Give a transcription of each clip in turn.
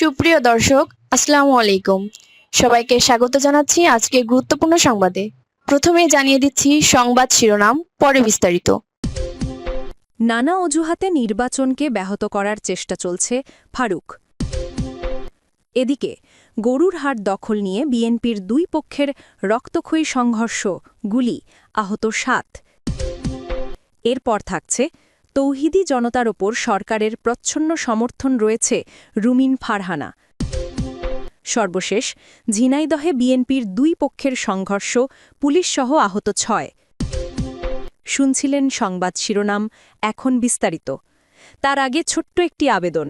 সুপ্রিয় দর্শক, আসসালামু আলাইকুম। সবাইকে স্বাগত জানাচ্ছি আজকে গুরুত্বপূর্ণ সংবাদে। প্রথমে জানিয়ে দিচ্ছি সংবাদ শিরোনাম, পরে বিস্তারিত। নানা অজুহাতে নির্বাচনকে ব্যাহত করার চেষ্টা চলছে ফারুক। এদিকে, গরুর হাট দখল নিয়ে বিএনপির দুই পক্ষের রক্তক্ষয়ী সংঘর্ষ, গুলি, আহত সাত। এরপর থাকছে তৌহিদি জনতার ওপর সরকারের প্রচ্ছন্ন সমর্থন রয়েছে রুমিন ফারহানা। সর্বশেষ, ঝিনাইদহে বিএনপির দুই পক্ষের সংঘর্ষ পুলিশসহ আহত ছয়। শুনছিলেন সংবাদ শিরোনাম, এখন বিস্তারিত। তার আগে ছোট্ট একটি আবেদন।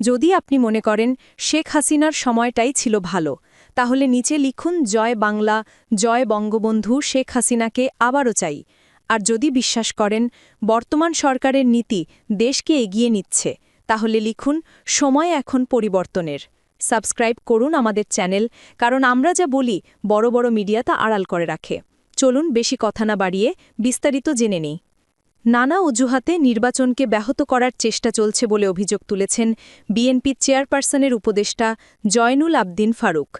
যদি আপনি মনে করেন শেখ হাসিনার সময়টাই ছিল ভালো, তাহলে নিচে লিখুন, জয় বাংলা, জয় বঙ্গবন্ধু, শেখ হাসিনাকে আবারও চাই। আর যদি বিশ্বাস করেন, বর্তমান সরকারের নীতি দেশকে এগিয়ে নিচ্ছে, তাহলে লিখুন, সময় এখন পরিবর্তনের। সাবস্ক্রাইব করুন আমাদের চ্যানেল, কারণ আমরা যা বলি, বড় বড় মিডিয়া তা আড়াল করে রাখে। চলুন বেশি কথা না বাড়িয়ে বিস্তারিত জেনে নেই। নানা অজুহাতে নির্বাচনকে ব্যাহত করার চেষ্টা চলছে বলে অভিযোগ তুলেছেন বিএনপি চেয়ারপারসনের উপদেষ্টা জয়নুল আবদিন ফারুক।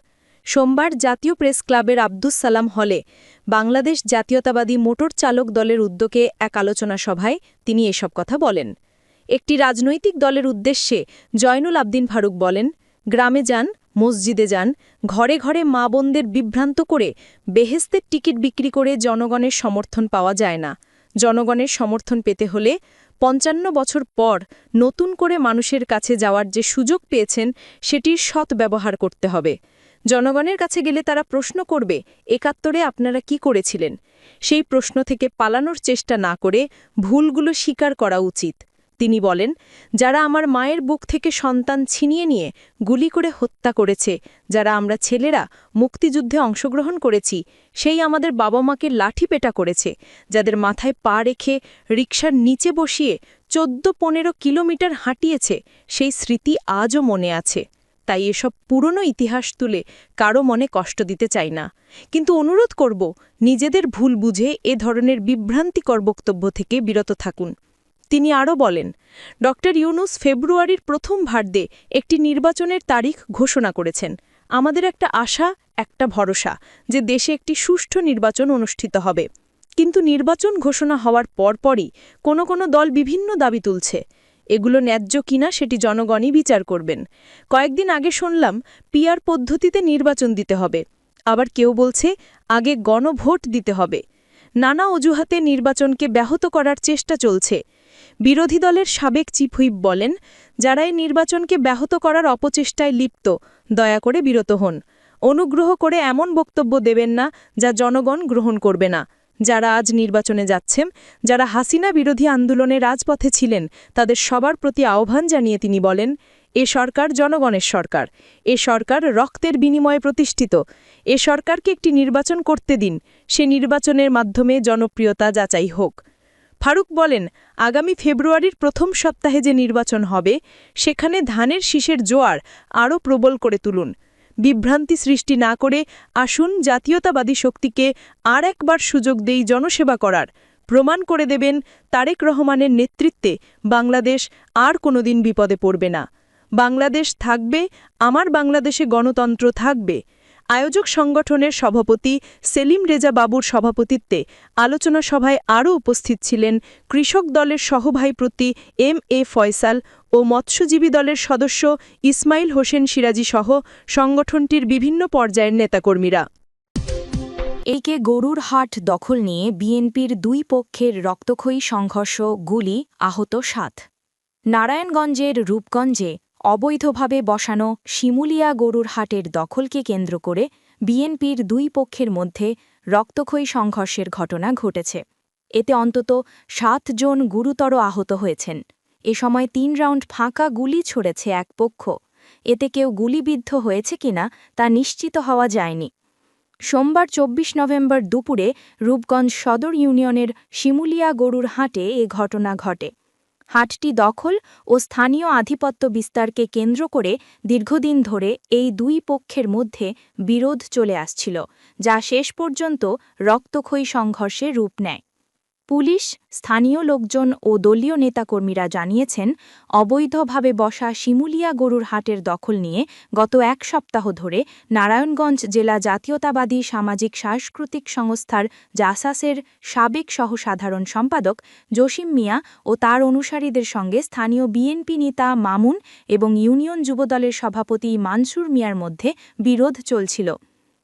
সোমবার জাতীয় প্রেস ক্লাবের আব্দুস সালাম হলে বাংলাদেশ জাতীয়তাবাদী মোটর চালক দলের উদ্যোগে এক আলোচনা সভায় তিনি এসব কথা বলেন। একটি রাজনৈতিক দলের উদ্দেশ্যে জয়নুল আবদিন ফারুক বলেন, গ্রামে যান, মসজিদে যান, ঘরে ঘরে মা বোনদের বিভ্রান্ত করে বেহেস্তের টিকিট বিক্রি করে জনগণের সমর্থন পাওয়া যায় না। জনগণের সমর্থন পেতে হলে পঞ্চান্ন বছর পর নতুন করে মানুষের কাছে যাওয়ার যে সুযোগ পেয়েছেন, সেটির সৎ ব্যবহার করতে হবে। জনগণের কাছে গেলে তারা প্রশ্ন করবে, একাত্তরে আপনারা কি করেছিলেন? সেই প্রশ্ন থেকে পালানোর চেষ্টা না করে ভুলগুলো স্বীকার করা উচিত। তিনি বলেন, যারা আমার মায়ের বুক থেকে সন্তান ছিনিয়ে নিয়ে গুলি করে হত্যা করেছে, যারা আমরা ছেলেরা মুক্তিযুদ্ধে অংশগ্রহণ করেছি, সেই আমাদের বাবা মাকে লাঠি পেটা করেছে, যাদের মাথায় পা রেখে রিকশার নিচে বসিয়ে চোদ্দ পনেরো কিলোমিটার হাঁটিয়েছে, সেই স্মৃতি আজও মনে আছে। তাই এসব পুরনো ইতিহাস তুলে কারও মনে কষ্ট দিতে চাই না। কিন্তু অনুরোধ করব, নিজেদের ভুল বুঝে এ ধরনের বিভ্রান্তিকর বক্তব্য থেকে বিরত থাকুন। তিনি আরও বলেন ড ইউনুস ফেব্রুয়ারির প্রথম ভার্দে একটি নির্বাচনের তারিখ ঘোষণা করেছেন। আমাদের একটা আশা, একটা ভরসা যে দেশে একটি সুষ্ঠু নির্বাচন অনুষ্ঠিত হবে। কিন্তু নির্বাচন ঘোষণা হওয়ার পরপরই কোনো কোনো দল বিভিন্ন দাবি তুলছে। এগুলো ন্যায্য কিনা সেটি জনগণই বিচার করবেন। কয়েকদিন আগে শুনলাম পিয়ার পদ্ধতিতে নির্বাচন দিতে হবে। আবার কেউ বলছে, আগে গণভোট দিতে হবে। নানা অজুহাতে নির্বাচনকে ব্যাহত করার চেষ্টা চলছে। বিরোধী দলের সাবেক চিফ হুইপ বলেন, যারা এই নির্বাচনকে ব্যাহত করার অপচেষ্টায় লিপ্ত, দয়া করে বিরত হন। অনুগ্রহ করে এমন বক্তব্য দেবেন না যা জনগণ গ্রহণ করবে না। যারা আজ নির্বাচনে যাচ্ছেন, যারা হাসিনা বিরোধী আন্দোলনে রাজপথে ছিলেন, তাদের সবার প্রতি আহ্বান জানিয়ে তিনি বলেন, এ সরকার জনগণের সরকার। এ সরকার রক্তের বিনিময়ে প্রতিষ্ঠিত। এ সরকারকে একটি নির্বাচন করতে দিন। সে নির্বাচনের মাধ্যমে জনপ্রিয়তা যাচাই হোক। ফারুক বলেন, আগামী ফেব্রুয়ারির প্রথম সপ্তাহে যে নির্বাচন হবে, সেখানে ধানের শীষের জোয়ার আরও প্রবল করে তুলুন। বিভ্রান্তি সৃষ্টি না করে আসুন জাতীয়তাবাদী শক্তিকে আর একবার সুযোগ দেই জনসেবা করার। প্রমাণ করে দেবেন তারেক রহমানের নেতৃত্বে বাংলাদেশ আর কোনোদিন বিপদে পড়বে না। বাংলাদেশ থাকবে, আমার বাংলাদেশে গণতন্ত্র থাকবে। আয়োজক সংগঠনের সভাপতি সেলিম রেজা বাবুর সভাপতিত্বে আলোচনা সভায় আরও উপস্থিত ছিলেন কৃষক দলের সহভাইপ্রতি এম এ ফয়সাল ও মৎস্যজীবী দলের সদস্য ইসমাইল হোসেন সিরাজি সহ সংগঠনটির বিভিন্ন পর্যায়ের নেতাকর্মীরা। এইকে গরুর হাট দখল নিয়ে বিএনপির দুই পক্ষের রক্তক্ষয়ী সংঘর্ষ গুলি আহত সাত। নারায়ণগঞ্জের রূপগঞ্জে অবৈধভাবে বসানো শিমুলিয়া গরুর হাটের দখলকে কেন্দ্র করে বিএনপির দুই পক্ষের মধ্যে রক্তক্ষয়ী সংঘর্ষের ঘটনা ঘটেছে। এতে অন্তত সাত জন গুরুতর আহত হয়েছেন। এ সময় তিন রাউন্ড ফাঁকা গুলি ছড়েছে এক পক্ষ। এতে কেউ গুলিবিদ্ধ হয়েছে কিনা তা নিশ্চিত হওয়া যায়নি। সোমবার ২৪ নভেম্বর দুপুরে রূপগঞ্জ সদর ইউনিয়নের শিমুলিয়া গরুর হাটে এ ঘটনা ঘটে। হাটটি দখল ও স্থানীয় আধিপত্য বিস্তারকে কেন্দ্র করে দীর্ঘদিন ধরে এই দুই পক্ষের মধ্যে বিরোধ চলে আসছিল, যা শেষ পর্যন্ত রক্তক্ষয়ী সংঘর্ষে রূপ নেয়। পুলিশ, স্থানীয় লোকজন ও দলীয় নেতাকর্মীরা জানিয়েছেন, অবৈধভাবে বসা শিমুলিয়া গরুর হাটের দখল নিয়ে গত এক সপ্তাহ ধরে নারায়ণগঞ্জ জেলা জাতীয়তাবাদী সামাজিক সাংস্কৃতিক সংস্থার জাসাসের সাবেক সহসাধারণ সম্পাদক জসিম মিয়া ও তার অনুসারীদের সঙ্গে স্থানীয় বিএনপি নেতা মামুন এবং ইউনিয়ন যুবদলের সভাপতি মানসুর মিয়ার মধ্যে বিরোধ চলছিল।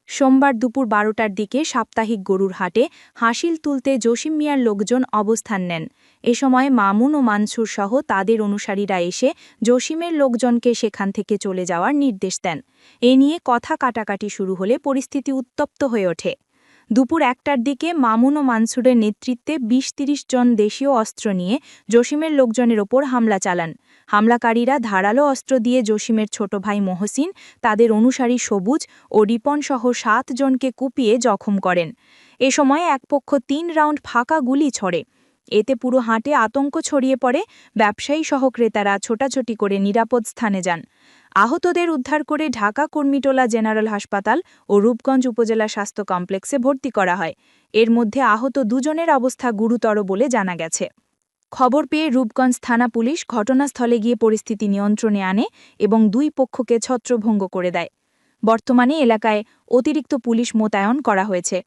সোমবার দুপুর বারোটার দিকে সাপ্তাহিক গরুর হাটে হাসিল তুলতে জসিম মিয়ার লোকজন অবস্থান নেন। এ সময় মামুন ও মানসুর সহ তাদের অনুসারীরা এসে জসিমের লোকজনকে সেখান থেকে চলে যাওয়ার নির্দেশ দেন। এ নিয়ে কথা কাটাকাটি শুরু হলে পরিস্থিতি উত্তপ্ত হয়ে ওঠে। দুপুর একটার দিকে মামুন ও মানসুরের নেতৃত্বে বিশ তিরিশ জন দেশীয় অস্ত্র নিয়ে জসিমের লোকজনের ওপর হামলা চালান। হামলাকারীরা ধারালো অস্ত্র দিয়ে জসিমের ছোট ভাই মহসিন, তাদের অনুসারী সবুজ ও রিপন সহ সাত জনকে কুপিয়ে জখম করেন। এ সময় এক পক্ষ তিন রাউন্ড ফাঁকা গুলি ছড়ে। এতে পুরো হাটে আতঙ্ক ছড়িয়ে পড়ে। ব্যবসায়ী সহ ক্রেতারা ছোটাছুটি করে নিরাপদ স্থানে যান। আহতদের উদ্ধার করে ঢাকা কর্মীটোলা জেনারেল হাসপাতাল ও রূপগঞ্জ উপজেলা স্বাস্থ্য কমপ্লেক্সে ভর্তি করা হয়। এর মধ্যে আহত দুজনের অবস্থা গুরুতর বলে জানা গেছে। খবর পেয়ে রূপগঞ্জ থানা পুলিশ ঘটনাস্থলে গিয়ে পরিস্থিতি নিয়ন্ত্রণে আনে এবং দুই পক্ষকে ছত্রভঙ্গ করে দেয়। বর্তমানে এলাকায় অতিরিক্ত পুলিশ মোতায়েন করা হয়েছে।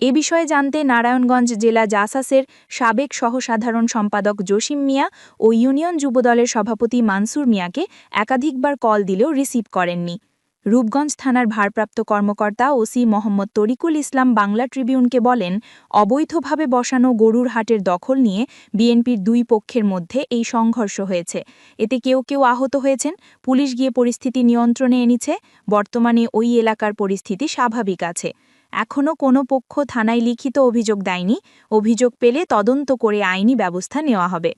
এ বিষয়ে জানতে নারায়ণগঞ্জ জেলা জাসাসের সাবেক সহসাধারণ সম্পাদক জসিম মিয়া ও ইউনিয়ন যুবদলের সভাপতি মানসুর মিয়াকে একাধিকবার কল দিলেও রিসিভ করেননি। রূপগঞ্জ থানার ভারপ্রাপ্ত কর্মকর্তা ওসি মোহাম্মদ তরিকুল ইসলাম বাংলা ট্রিবিউনকে বলেন, অবৈধভাবে বসানো গরুর হাটের দখল নিয়ে বিএনপির দুই পক্ষের মধ্যে এই সংঘর্ষ হয়েছে। এতে কেউ কেউ আহত হয়েছেন, পুলিশ গিয়ে পরিস্থিতি নিয়ন্ত্রণে এনেছে, বর্তমানে ওই এলাকার পরিস্থিতি স্বাভাবিক আছে। এখনও কোনো পক্ষ থানায় লিখিত অভিযোগ দেয়নি। অভিযোগ পেলে তদন্ত করে আইনি ব্যবস্থা নেওয়া হবে।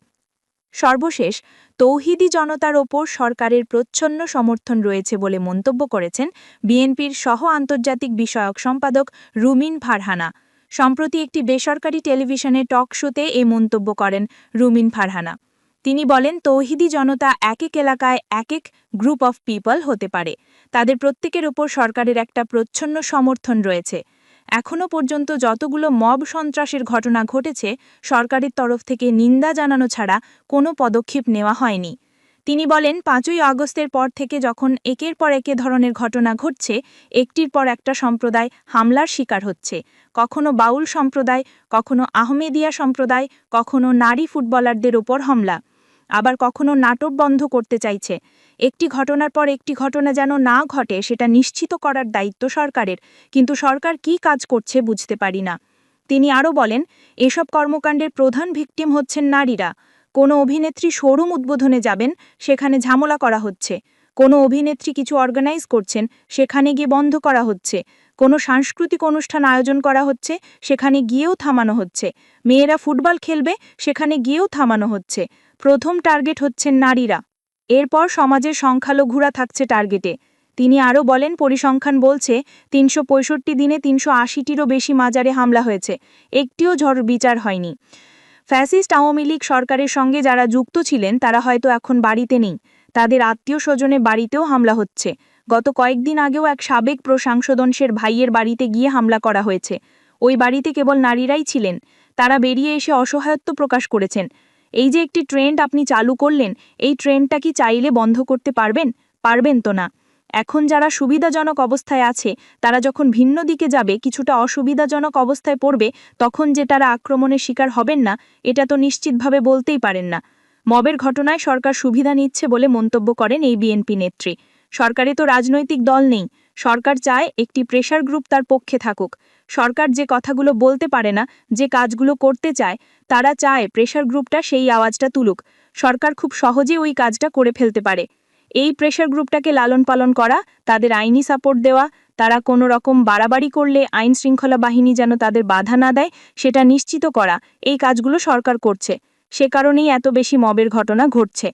সর্বশেষ, তৌহিদি জনতার ওপর সরকারের প্রচ্ছন্ন সমর্থন রয়েছে বলে মন্তব্য করেছেন বিএনপির সহ আন্তর্জাতিক বিষয়ক সম্পাদক রুমিন ফারহানা। সম্প্রতি একটি বেসরকারি টেলিভিশনে টক শোতে এ মন্তব্য করেন রুমিন ফারহানা। তিনি বলেন, তৌহিদি জনতা এক এক এলাকায় এক এক গ্রুপ অফ পিপল হতে পারে। তাদের প্রত্যেকের ওপর সরকারের একটা প্রচ্ছন্ন সমর্থন রয়েছে। এখনও পর্যন্ত যতগুলো মব সন্ত্রাসের ঘটনা ঘটেছে, সরকারের তরফ থেকে নিন্দা জানানো ছাড়া কোনো পদক্ষেপ নেওয়া হয়নি। তিনি বলেন, পাঁচই আগস্টের পর থেকে যখন একের পর একে ধরনের ঘটনা ঘটছে, একটির পর একটা সম্প্রদায় হামলার শিকার হচ্ছে। কখনো বাউল সম্প্রদায়, কখনো আহমেদিয়া সম্প্রদায়, কখনো নারী ফুটবলারদের ওপর হামলা। আবার কখনো নাটক বন্ধ করতে চাইছে। একটি ঘটনার পর একটি ঘটনা যেন না ঘটে, সেটা নিশ্চিত করার দায়িত্ব সরকারের। কিন্তু সরকার কি কাজ করছে বুঝতে পারি না। তিনি আরও বলেন, এসব কর্মকাণ্ডের প্রধান ভিকটিম হচ্ছেন নারীরা। কোনো অভিনেত্রী শোরুম উদ্বোধনে যাবেন, সেখানে ঝামেলা করা হচ্ছে। কোনো অভিনেত্রী কিছু অর্গানাইজ করছেন, সেখানে গিয়ে বন্ধ করা হচ্ছে। কোনো সাংস্কৃতিক অনুষ্ঠান আয়োজন করা হচ্ছে, সেখানে গিয়েও থামানো হচ্ছে। মেয়েরা ফুটবল খেলবে, সেখানে গিয়েও থামানো হচ্ছে। প্রথম টার্গেট হচ্ছেন নারীরা। এরপর সমাজের সংখ্যালঘুরা থাকছে টার্গেটে। তিনি আরও বলেন, পরিসংখ্যান বলছে, তিনশো পঁয়ষট্টি দিনে তিনশো আশিটিরও বেশি মাজারে হামলা হয়েছে। একটিও ঝড় বিচার হয়নি। ফ্যাসিস্ট আওয়ামী লীগ সরকারের সঙ্গে যারা যুক্ত ছিলেন, তারা হয়তো এখন বাড়িতে নেই। তাদের আত্মীয় স্বজনে বাড়িতেও হামলা হচ্ছে। গত কয়েকদিন আগেও এক সাবেক প্রসাংসদংশের ভাইয়ের বাড়িতে গিয়ে হামলা করা হয়েছে। ওই বাড়িতে কেবল নারীরাই ছিলেন। তারা বেরিয়ে এসে অসহায়ত্ব প্রকাশ করেছেন। এই যে একটি ট্রেন্ড আপনি চালু করলেন, এই ট্রেন্ডটা কি চাইলে বন্ধ করতে পারবেন? পারবেন তো না। এখন যারা সুবিধাজনক অবস্থায় আছে, তারা যখন ভিন্ন দিকে যাবে, কিছুটা অসুবিধাজনক অবস্থায় পড়বে, তখন যে তারা আক্রমণের শিকার হবেন না, এটা তো নিশ্চিতভাবে বলতেই পারেন না। মবের ঘটনায় সরকার সুবিধা নিচ্ছে বলে মন্তব্য করেন এই বিএনপি নেত্রী। সরকারে তো রাজনৈতিক দল নেই। সরকার চায় একটি প্রেশার গ্রুপ তার পক্ষে থাকুক। সরকার যে কথাগুলো বলতে পারে না, যে কাজগুলো করতে চায়, তারা চায় প্রেশার গ্রুপটা সেই আওয়াজটা তুলুক। সরকার খুব সহজে ওই কাজটা করে ফেলতে পারে। এই প্রেশার গ্রুপটাকে লালন পালন করা, তাদের আইনি সাপোর্ট দেওয়া, তারা কোনো রকম বাড়াবাড়ি করলে আইন শৃঙ্খলা বাহিনী যেন তাদের বাধা না দেয়, সেটা নিশ্চিত করা, এই কাজগুলো সরকার করছে। সে কারণেই এত বেশি মবের ঘটনা ঘটছে।